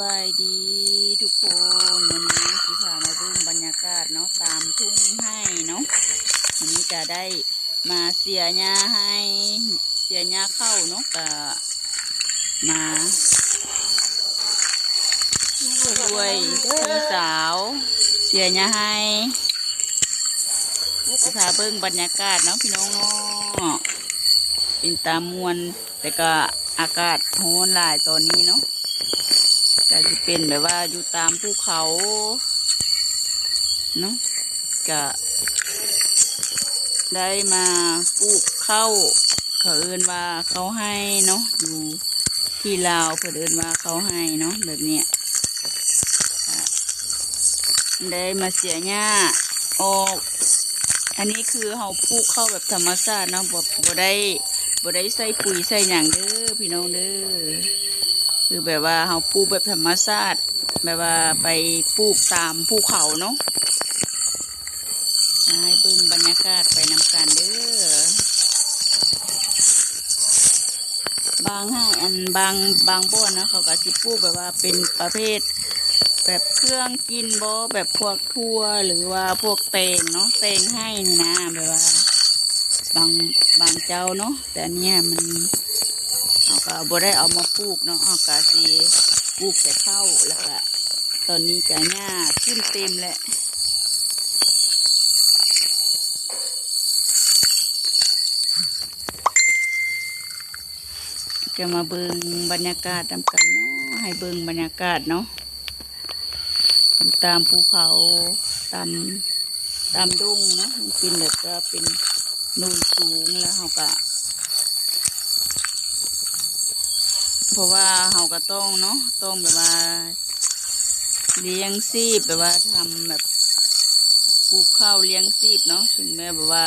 บายดีทุกคนวันนี้สิพามาเบ่งบรรยากาศเนาะตามทุ่งให้เนาะวันนี้จะได้มาเสียหญ้าให้เสียหญ้าเข้าเนาะก็มาช่วยพี่สาวเสียหญ้าให้สิพาเบิ่งบรรยากาศเนาะพี่น้องเนาะเป็นตามมวลแต่ก็อากาศโหนหลายตอนนี้เนาะ ก็จะเป็นแบบว่าอยู่ตามภูเขาเนาะก็ได้มาปลูกข้าวเขาเอินว่าเขาให้เนาะอยู่ที่ลาวเพื่อเอินว่าเขาให้เนาะแบบเนี้ยได้มาเสียหญ้าออก อันนี้คือเขาปลูกข้าวแบบธรรมชาติเนาะบ่บ่ได้บ่ได้ใส่ปุ๋ยใส่หยังเด้อพี่น้องเด้อ คือแบบว่าเราปลูกแบบธรรมชาติแบบว่าไปปลูกตามภูเขาเนาะให้เบิ่งบรรยากาศไปนำกันเด้อบางให้อันบางบางบ่อนนะเขาก็สิปลูกแบบว่าเป็นประเภท แบบเครื่องกินบ่แบบพวกทั่วหรือว่าพวกเตงเนาะเตงให้นี่นะแบบว่า บางบางเจ้าเนาะแต่เนี้ยมัน ก็บ่ได้เอามาปลูกเนาะเอาก็สิปลูกแต่เข้าแล้วก็ตอนนี้ก็หญ้าขึ้นเต็มแหละจะมาเบิงบรรยากาศตามกันเนาะให้เบิงบรรยากาศเนาะตามภูเขาตามตามดงเนาะมันเป็นแบบว่าเป็นนูนสูงแล้วเขาก็ เพ ราะว่าเราก็ต้องเนาะต้องแบบว่าเลี้ยงซีบแบบว่าทำแบบปลูกข้าวเลี้ยงซีบเนาะถึงแม้แบบว่า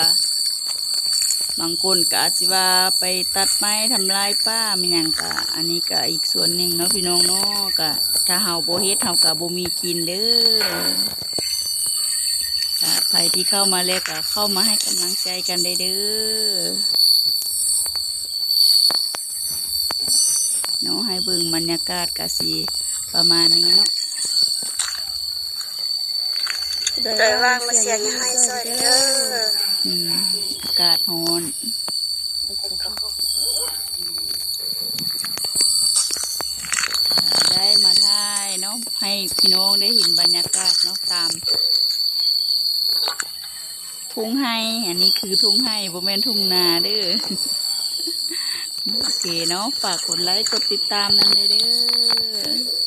บางคนก็อาจสิว่าไปตัดไม้ทำลายป้ามันหยังกะอันนี้ก็อีกส่วนหนึ่งเนาะพี่น้องเนาะก็ถ้าเฮาโบเฮ็ดเฮาก็บ่มีกินเด้อใครที่เข้ามาแล้วก็เข้ามาให้กำลังใจกันได้เด้อ เนาะให้เบิ่งบรรยากาศกะสีประมาณนี้เนาะโดยว่างมาเสียงให้สวยเด้ออืมอากาศร้อนได้มาถ่ายเนาะให้พี่น้องได้เห็นบรรยากาศเนาะตามทุ่งไห้ อันนี้คือทุ่งไห้บ่แม่นทุ่งนาเด้อ โอเคเนาะฝากกดไลค์กดติดตามนั่นเลยเด้อ